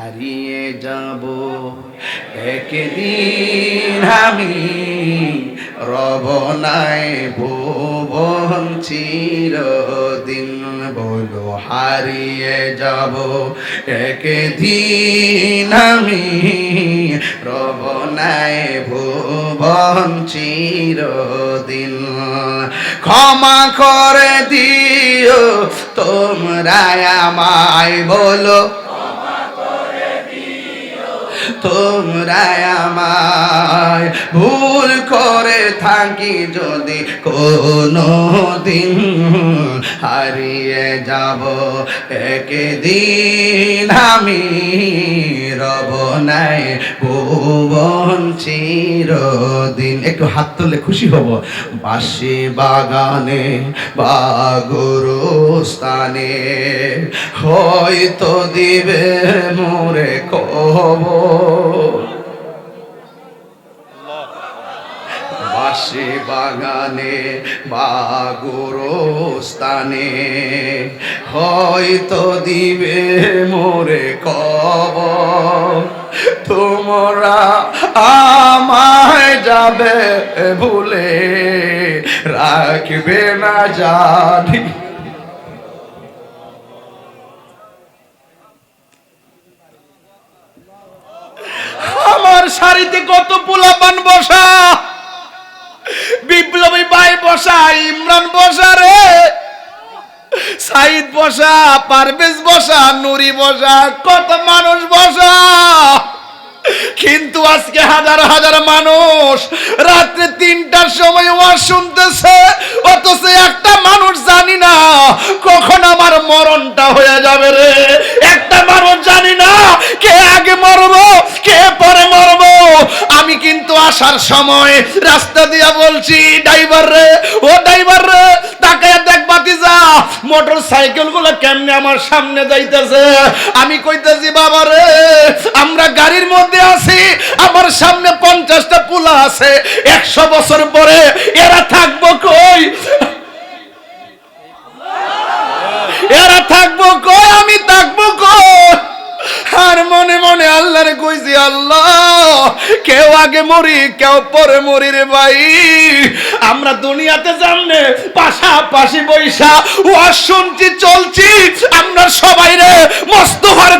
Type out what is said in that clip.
হারিয়ে যাব। একদিন আমি রব নাই ভুবন চিরদিন বলো হারিয়ে যাব। একদিন আমি রব নাই ভুবন চিরদিন ক্ষমা করে দিও তোমরা আমায় বলো। তোমরা আমায় ভুল করে থাকি যদি কোনো দিন হারিয়ে যাব একদিন আমি। রব নাই, ভুবন চিরদিন। একটু হাত তুললে খুশি হব। বাসি বাগানে বা স্থানে হয়তো দিবে মোরে কব বাসি বাগানে বা স্থানে হয়তো দিবে মোরে কব তোমরা আমায় যাবে ভুলে রাখবে না জানি। আমার শাড়িতে কত পোলাপান বসা? বিপ্লবী ভাই বসা, ইমরান বসা রে। সাইদ বসা, পারভেজ বসা, নুরি বসা, কত মানুষ বসা। কিন্তু আজকে হাজার হাজার মানুষ রাত্রে তিনটার সময় ওয়াজ শুনতেছে, অথচ একটা মানুষ জানি না কখন আমার মরণটা হয়ে যাবে রে। একটা মানুষ জানি না কে আগে মরবো, কে পরে মরবো। আমি কিন্তু আসার সময় রাস্তা দিয়া বলছি, ড্রাইভার রে, ও মোটর সাইকেলগুলো কেমনে আমার সামনে যাইতেছে? আমি কইতেছি, বাবা রে, আমরা গাড়ির মধ্যে আছি, আমার সামনে পঞ্চাশটা পুলা আছে, একশো বছর পরে এরা থাকব কই? এরা থাকব কই আমি থাকব কই আর মনে মনে আল্লাহরে কইছি, আল্লাহ, কেউ আগে মরি, কেউ পরে মরি রে ভাই। আমরা দুনিয়াতে জানলে পাশাপাশি বৈশা ও শুনছি চলছি। আমরা সবাই রে মস্তফার